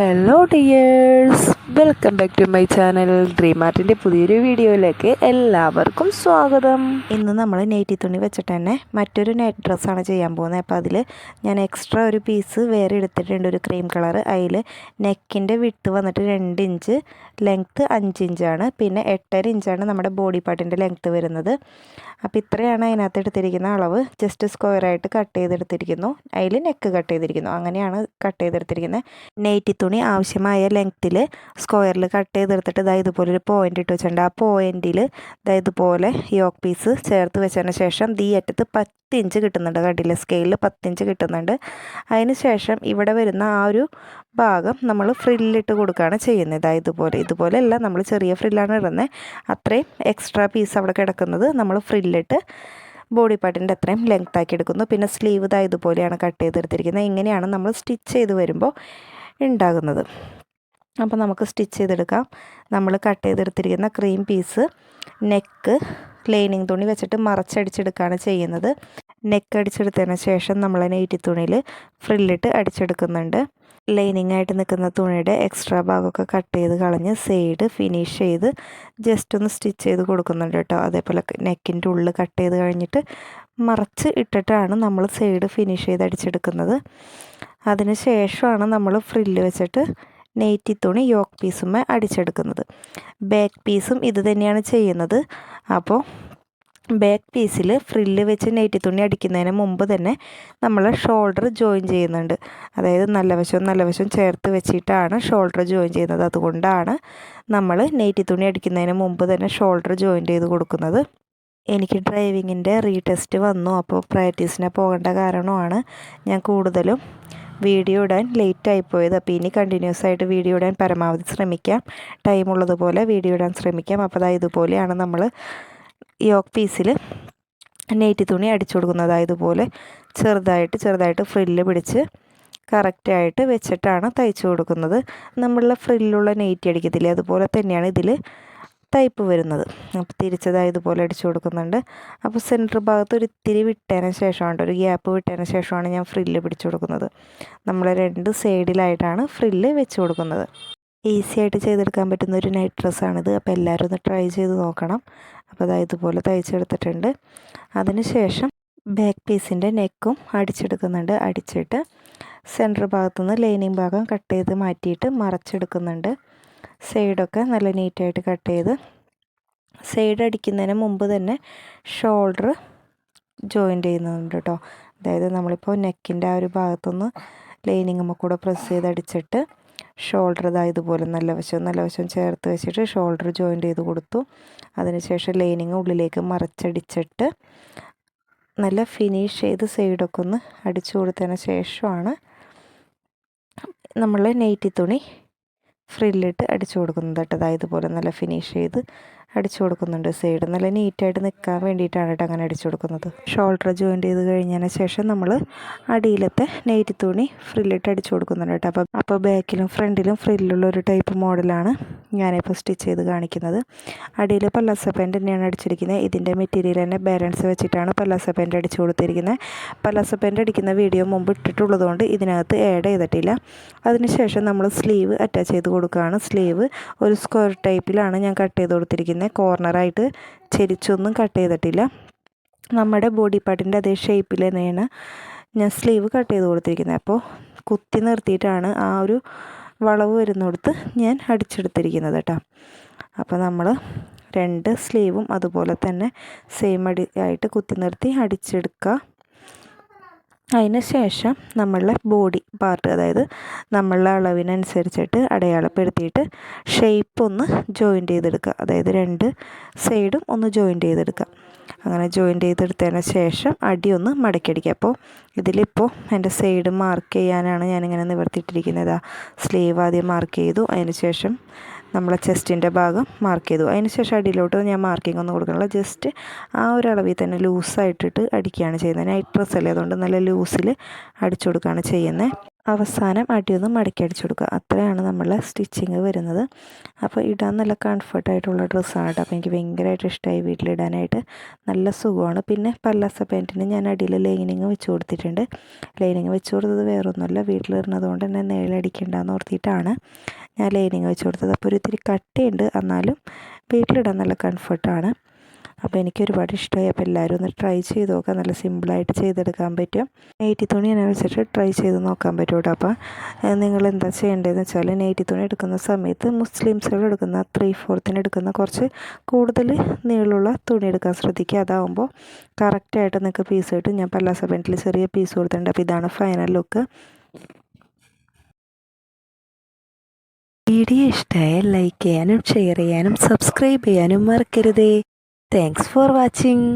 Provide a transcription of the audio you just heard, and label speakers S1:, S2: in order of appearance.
S1: Hello dears Welcome back to my channel dream ആർട്ടിന്റെ പുതിയൊരു വീഡിയോയിലേക്ക് എല്ലാവർക്കും സ്വാഗതം.
S2: ഇന്ന് നമ്മൾ നൈറ്റി തുണി വെച്ചിട്ട് തന്നെ മറ്റൊരു നെറ്റ് ഡ്രസ്സാണ് ചെയ്യാൻ പോകുന്നത്. അപ്പോൾ അതിൽ ഞാൻ എക്സ്ട്രാ ഒരു പീസ് വേറെ എടുത്തിട്ടുണ്ട്. ഒരു ക്രീം കളർ അതിൽ നെക്കിന്റെ വിട്ട് വന്നിട്ട് രണ്ട് ഇഞ്ച് ലെങ്ത്ത് അഞ്ച് ഇഞ്ചാണ് പിന്നെ എട്ടര ഇഞ്ചാണ് നമ്മുടെ ബോഡി പാർട്ടിന്റെ ലെങ്ത്ത് വരുന്നത്. അപ്പോൾ ഇത്രയാണ് അതിനകത്ത് എടുത്തിരിക്കുന്ന അളവ്. ജസ്റ്റ് സ്ക്വയറായിട്ട് കട്ട് ചെയ്തെടുത്തിരിക്കുന്നു. അതിൽ നെക്ക് കട്ട് ചെയ്തിരിക്കുന്നു. അങ്ങനെയാണ് കട്ട് ചെയ്തെടുത്തിരിക്കുന്നത്. നെയ്റ്റി തുണി ആവശ്യമായ ലെങ്ത്തിൽ സ്ക്വയറിൽ കട്ട് ചെയ്തെടുത്തിട്ട് ഇതാ ഇതുപോലെ ഒരു പോയിന്റ് ഇട്ട് വെച്ചിട്ടുണ്ട്. ആ പോയിന്റിൽ ഇതാ ഇതുപോലെ യോക്ക് പീസ് ചേർത്ത് വെച്ചതിന് ശേഷം ദീ അറ്റത്ത് പത്ത് ഇഞ്ച് കിട്ടുന്നുണ്ട്. കണ്ടില്ല? സ്കെയിലിൽ പത്തിഞ്ച് കിട്ടുന്നുണ്ട്. അതിന് ശേഷം ഇവിടെ വരുന്ന ആ ഒരു ഭാഗം നമ്മൾ ഫ്രില്ലിട്ട് കൊടുക്കുകയാണ് ചെയ്യുന്നത്. ഇതാ ഇതുപോലെ. ഇതുപോലെയല്ല നമ്മൾ ചെറിയ ഫ്രില്ലാണ് ഇടുന്നത് അത്രയും എക്സ്ട്രാ പീസ് അവിടെ കിടക്കുന്നത് നമ്മൾ ഫ്രില്ലിട്ട് ബോഡി പാർട്ടിന്റെ അത്രയും ലെങ്ത് ആക്കി എടുക്കുന്നു. പിന്നെ സ്ലീവ് ഇതാ ഇതുപോലെയാണ് കട്ട് ചെയ്തെടുത്തിരിക്കുന്നത്. ഇങ്ങനെയാണ് നമ്മൾ സ്റ്റിച്ച് ചെയ്ത് വരുമ്പോൾ ഉണ്ടാകുന്നത്. അപ്പോൾ നമുക്ക് സ്റ്റിച്ച് ചെയ്തെടുക്കാം. നമ്മൾ കട്ട് ചെയ്തെടുത്തിരിക്കുന്ന ക്രീം പീസ് നെക്ക് ലൈനിങ് തുണി വെച്ചിട്ട് മറച്ചടിച്ചെടുക്കുകയാണ് ചെയ്യുന്നത്. നെക്ക് അടിച്ചെടുത്തതിന് ശേഷം നമ്മൾ നെയ്റ്റി തുണിയിൽ ഫ്രില്ലിട്ട് അടിച്ചെടുക്കുന്നുണ്ട്. ലൈനിങ് ആയിട്ട് നിൽക്കുന്ന തുണിയുടെ എക്സ്ട്രാ ഭാഗമൊക്കെ കട്ട് ചെയ്ത് കളഞ്ഞ് സൈഡ് ഫിനിഷ് ചെയ്ത് ജസ്റ്റ് ഒന്ന് സ്റ്റിച്ച് ചെയ്ത് കൊടുക്കുന്നുണ്ട് കേട്ടോ. അതേപോലെ നെക്കിന്റെ ഉള്ളിൽ കട്ട് ചെയ്ത് കഴിഞ്ഞിട്ട് മറച്ച് ഇട്ടിട്ടാണ് നമ്മൾ സൈഡ് ഫിനിഷ് ചെയ്ത് അടിച്ചെടുക്കുന്നത്. അതിന് ശേഷമാണ് നമ്മൾ ഫ്രില്ല് വെച്ചിട്ട് നെയ്റ്റി തുണി യോക്ക് പീസുമേ അടിച്ചെടുക്കുന്നത്. ബാക്ക് പീസും ഇത് തന്നെയാണ് ചെയ്യുന്നത്. അപ്പോൾ ബാക്ക് പീസിൽ ഫ്രില്ല് വെച്ച് നെയ്റ്റി തുണി അടിക്കുന്നതിന് മുമ്പ് തന്നെ നമ്മൾ ഷോൾഡർ ജോയിൻ ചെയ്യുന്നുണ്ട്. അതായത് നല്ല വശവും നല്ല വശവും ചേർത്ത് വെച്ചിട്ടാണ് ഷോൾഡർ ജോയിൻ ചെയ്യുന്നത്. അതുകൊണ്ടാണ് നമ്മൾ നെയ്റ്റി തുണി അടിക്കുന്നതിന് മുമ്പ് തന്നെ ഷോൾഡർ ജോയിൻ ചെയ്ത് കൊടുക്കുന്നത്. എനിക്ക് ഡ്രൈവിങ്ങിന്റെ റീടെസ്റ്റ് വന്നു. അപ്പോൾ പ്രാക്ടീസിന് പോകേണ്ട കാരണമാണ് ഞാൻ കൂടുതലും വീഡിയോ ഇടാൻ ലേറ്റ് ആയിപ്പോയത് അപ്പോൾ ഇനി കണ്ടിന്യൂസ് ആയിട്ട് വീഡിയോ ഇടാൻ പരമാവധി ശ്രമിക്കാം. ടൈം ഉള്ളതുപോലെ വീഡിയോ ഇടാൻ ശ്രമിക്കാം. അപ്പോൾ അതായത് ഇതുപോലെയാണ് നമ്മൾ യോക്ക് പീസിൽ നെയ്റ്റി തുണി അടിച്ചു കൊടുക്കുന്നത്. ഇതുപോലെ ചെറുതായിട്ട് ചെറുതായിട്ട് ഫ്രില്ല് പിടിച്ച് കറക്റ്റായിട്ട് വെച്ചിട്ടാണ് തയ്ച്ചു കൊടുക്കുന്നത്. നമ്മളുടെ ഫ്രില്ലുള്ള നെയ്റ്റി അടിക്കത്തില്ലേ? അതുപോലെ തന്നെയാണ് ഇതിൽ ടൈപ്പ് വരുന്നത്. അപ്പോൾ തിരിച്ചതായി ഇതുപോലെ അടിച്ചു കൊടുക്കുന്നുണ്ട്. അപ്പോൾ സെന്റർ ഭാഗത്ത് ഒരു ഇത്തിരി വിട്ടതിന് ശേഷമാണ് ഒരു ഗ്യാപ്പ് വിട്ടതിന് ശേഷമാണ് ഞാൻ ഫ്രില്ല് പിടിച്ചു കൊടുക്കുന്നത്. നമ്മൾ രണ്ട് സൈഡിലായിട്ടാണ് ഫ്രില്ല് വെച്ച് കൊടുക്കുന്നത്. ഈസി ആയിട്ട് ചെയ്തെടുക്കാൻ പറ്റുന്ന ഒരു നൈറ്റ് ഡ്രസ്സാണിത് അപ്പോൾ എല്ലാവരും ഒന്ന് ട്രൈ ചെയ്ത് നോക്കണം. അപ്പോൾ അതായത് ഇതുപോലെ തയ്ച്ചെടുത്തിട്ടുണ്ട്. അതിനുശേഷം ബാക്ക് പീസിന്റെ നെക്കും അടിച്ചെടുക്കുന്നുണ്ട്. അടിച്ചിട്ട് സെന്റർ ഭാഗത്തുനിന്ന് ലൈനിങ് ഭാഗം കട്ട് ചെയ്ത് മാറ്റിയിട്ട് മറച്ചെടുക്കുന്നുണ്ട്. സൈഡൊക്കെ നല്ല നീറ്റായിട്ട് കട്ട് ചെയ്ത് സൈഡ് അടിക്കുന്നതിന് മുമ്പ് തന്നെ ഷോൾഡർ ജോയിന്റ് ചെയ്യുന്നുണ്ട് കേട്ടോ. അതായത് നമ്മളിപ്പോൾ നെക്കിന്റെ ആ ഒരു ഭാഗത്തുനിന്ന് ലൈനിങ്ങുമ്പോൾ കൂടെ പ്രസ് ചെയ്ത് അടിച്ചിട്ട് ഷോൾഡർ ഇതാ ഇതുപോലെ നല്ല വശവും നല്ല വശവും ചേർത്ത് വെച്ചിട്ട് ഷോൾഡർ ജോയിന്റ് ചെയ്ത് കൊടുത്തു. അതിനുശേഷം ലൈനിങ് ഉള്ളിലേക്ക് മറച്ചടിച്ചിട്ട് നല്ല ഫിനിഷ് ചെയ്ത് സൈഡൊക്കെ ഒന്ന് അടിച്ചു കൊടുത്തതിന് ശേഷമാണ് നമ്മൾ നെയ്റ്റി തുണി ഫ്രില്ലിട്ട് അടിച്ചു കൊടുക്കുന്നത് കേട്ടോ. ഇതുപോലെ നല്ല ഫിനിഷ് ചെയ്ത് അടിച്ചു കൊടുക്കുന്നുണ്ട്. സൈഡ് നല്ല നീറ്റായിട്ട് നിൽക്കാൻ വേണ്ടിയിട്ടാണ് കേട്ടോ അങ്ങനെ അടിച്ചു കൊടുക്കുന്നത്. ഷോൾഡർ ജോയിന്റ് ചെയ്ത് കഴിഞ്ഞതിന് ശേഷം നമ്മൾ അടിയിലത്തെ നെയ്റ്റ് തുണി ഫ്രില്ലിട്ട് അടിച്ചു കൊടുക്കുന്നുണ്ട് കേട്ടോ അപ്പോൾ അപ്പോൾ ബാക്കിലും ഫ്രണ്ടിലും ഫ്രില്ലുള്ള ഒരു ടൈപ്പ് മോഡലാണ് ഞാനിപ്പോൾ സ്റ്റിച്ച് ചെയ്ത് കാണിക്കുന്നത്. അടിയിൽ പല്ലാസ പാന്റ് തന്നെയാണ് അടിച്ചിരിക്കുന്നത്. ഇതിന്റെ മെറ്റീരിയൽ തന്നെ ബാലൻസ് വെച്ചിട്ടാണ് പല്ലാസ പാന്റ് അടിച്ചു കൊടുത്തിരിക്കുന്നത്. പല്ലാസ പാന്റ് അടിക്കുന്ന വീഡിയോ മുമ്പ് ഇട്ടിട്ടുള്ളതുകൊണ്ട് ഇതിനകത്ത് ആഡ് ചെയ്തിട്ടില്ല. അതിനുശേഷം നമ്മൾ സ്ലീവ് അറ്റാച്ച് ചെയ്ത് കൊടുക്കുകയാണ് സ്ലീവ് ഒരു സ്ക്വയർ ടൈപ്പിലാണ് ഞാൻ കട്ട് ചെയ്ത് കൊടുത്തിരിക്കുന്നത്. കോർണറായിട്ട് ചെരിച്ചൊന്നും കട്ട് ചെയ്തിട്ടില്ല. നമ്മുടെ ബോഡി പാർട്ടിന്റെ അതേ ഷേപ്പിൽ തന്നെയാണ് ഞാൻ സ്ലീവ് കട്ട് ചെയ്ത് കൊടുത്തിരിക്കുന്നത്. അപ്പോൾ കുത്തി നിർത്തിയിട്ടാണ് ആ ഒരു വളവ് വരുന്നിടത്ത് ഞാൻ അടിച്ചെടുത്തിരിക്കുന്നത് കേട്ടോ. അപ്പോൾ നമ്മൾ രണ്ട് സ്ലീവും അതുപോലെ തന്നെ സെയിം അടി ആയിട്ട് കുത്തി നിർത്തി അടിച്ചെടുക്കുക. അതിന് ശേഷം നമ്മളുടെ ബോഡി പാർട്ട് അതായത് നമ്മളുടെ അളവിനനുസരിച്ചിട്ട് അടയാളപ്പെടുത്തിയിട്ട് ഷേപ്പ് ഒന്ന് ജോയിന്റ് ചെയ്തെടുക്കുക. അതായത് രണ്ട് സൈഡും ഒന്ന് ജോയിന്റ് ചെയ്തെടുക്കുക. അങ്ങനെ ജോയിന്റ് ചെയ്തെടുത്തതിന് ശേഷം അടി ഒന്ന് മടക്കിയടിക്കുക. അപ്പോൾ ഇതിലിപ്പോൾ എന്റെ സൈഡ് മാർക്ക് ചെയ്യാനാണ് ഞാനിങ്ങനെ നിവർത്തിയിട്ടിരിക്കുന്നത്. സ്ലീവ് ആദ്യം മാർക്ക് ചെയ്തു. അതിന് ശേഷം നമ്മളെ ചെസ്റ്റിന്റെ ഭാഗം മാർക്ക് ചെയ്തു. അതിന് ശേഷം അടിയിലോട്ട് ഞാൻ മാർക്കിംഗ് ഒന്നും കൊടുക്കണില്ല ജസ്റ്റ് ആ ഒരു അളവിൽ തന്നെ ലൂസായിട്ടിട്ട് അടിക്കുകയാണ് ചെയ്യുന്നത്. നൈറ്റ് ഡ്രസ്സ് അല്ലേ? അതുകൊണ്ട് നല്ല ലൂസിൽ അടിച്ചു കൊടുക്കുകയാണ് ചെയ്യുന്നത്. അവസാനം അടിയൊന്ന് മടക്കി അടിച്ചു കൊടുക്കുക. അത്രയാണ് നമ്മളെ സ്റ്റിച്ചിങ് വരുന്നത്. അപ്പോൾ ഇടാൻ നല്ല കംഫർട്ടായിട്ടുള്ള ഡ്രസ്സാണ് കേട്ടോ. അപ്പോൾ എനിക്ക് ഭയങ്കരമായിട്ട് ഇഷ്ടമായി വീട്ടിലിടാനായിട്ട്. നല്ല സുഖമാണ്. പിന്നെ പല്ലാസ പാന്റിന് ഞാൻ അടിയിൽ ലൈനിങ് വെച്ച് കൊടുത്തിട്ടുണ്ട്. ലൈനിങ് വെച്ച് കൊടുത്തത് വേറൊന്നുമല്ല. വീട്ടിലിടുന്നത് കൊണ്ട് തന്നെ നേളടിക്കണ്ടെന്ന് ഓർത്തിയിട്ടാണ്. ഞാൻ ലൈനിങ് വെച്ച് കൊടുത്തത്. അപ്പോൾ ഒരു ഇത്തിരി കട്ടിയുണ്ട്. എന്നാലും വീട്ടിലിടാൻ നല്ല കംഫർട്ടാണ്. അപ്പോൾ എനിക്ക് ഒരുപാട് ഇഷ്ടമായി. അപ്പോൾ എല്ലാവരും ഒന്ന് ട്രൈ ചെയ്ത് നോക്കാം. നല്ല സിമ്പിളായിട്ട് ചെയ്തെടുക്കാൻ പറ്റും. നെയ്റ്റി തുണി എന്നെ വെച്ചിട്ട് ട്രൈ ചെയ്ത് നോക്കാൻ പറ്റും കേട്ടോ. അപ്പോൾ നിങ്ങൾ എന്താ ചെയ്യേണ്ടതെന്ന് വെച്ചാൽ നെയ്റ്റി തുണി എടുക്കുന്ന സമയത്ത് മുസ്ലിംസുകൾ എടുക്കുന്ന ത്രീ ഫോർത്തിന് എടുക്കുന്ന കുറച്ച് കൂടുതൽ നീളമുള്ള തുണി എടുക്കാൻ ശ്രദ്ധിക്കുക. അതാവുമ്പോൾ കറക്റ്റായിട്ട് നിങ്ങൾക്ക് പീസ് കിട്ടും. ഞാൻ പല്ലാസ പെന്റിൽ ചെറിയ പീസ് കൊടുത്തിട്ടുണ്ട്. അപ്പോൾ ഇതാണ് ഫൈനൽ ലുക്ക്
S1: വീഡിയോ ഇഷ്ടമായാൽ ലൈക്ക് ചെയ്യാനും ഷെയർ ചെയ്യാനും സബ്സ്ക്രൈബ് ചെയ്യാനും മറക്കരുതേ. Thanks for watching